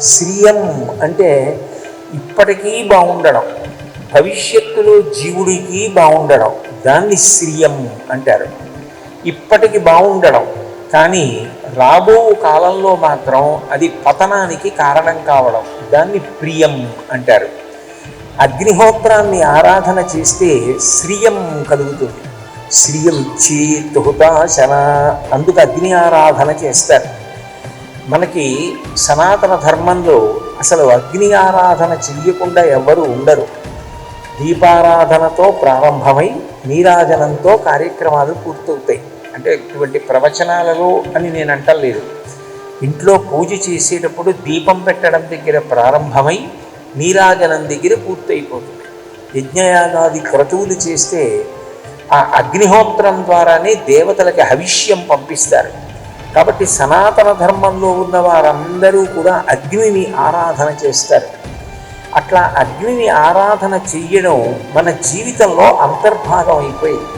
శ్రీయం అంటే ఇప్పటికీ బాగుండడం భవిష్యత్తులో జీవుడికి బాగుండడం దాన్ని శ్రీయం అంటారు. ఇప్పటికి బాగుండడం కానీ రాబో కాలంలో మాత్రం అది పతనానికి కారణం కావడం దాన్ని ప్రియం అంటారు. అగ్నిహోత్రాన్ని ఆరాధన చేస్తే శ్రియం కలుగుతుంది. శ్రియం ఇచ్చేత్ అందుకు అగ్ని ఆరాధన చేస్తారు. మనకి సనాతన ధర్మంలో అసలు అగ్ని ఆరాధన చెయ్యకుండా ఎవ్వరూ ఉండరు. దీపారాధనతో ప్రారంభమై నీరాజనంతో కార్యక్రమాలు పూర్తవుతాయి. అంటే ఇటువంటి ప్రవచనాలలో అని నేను అంటలేదు. ఇంట్లో పూజ చేసేటప్పుడు దీపం పెట్టడం దగ్గర ప్రారంభమై నీరాజనం దగ్గర పూర్తయిపోతుంది. యజ్ఞయాగాది క్రతువులు చేస్తే ఆ అగ్నిహోత్రం ద్వారానే దేవతలకి హవిష్యం పంపిస్తారు. కాబట్టి సనాతన ధర్మంలో ఉన్న వారందరూ కూడా అగ్నిని ఆరాధన చేస్తారు. అట్లా అగ్నిని ఆరాధన చెయ్యడం మన జీవితంలో అంతర్భాగం అయిపోయింది.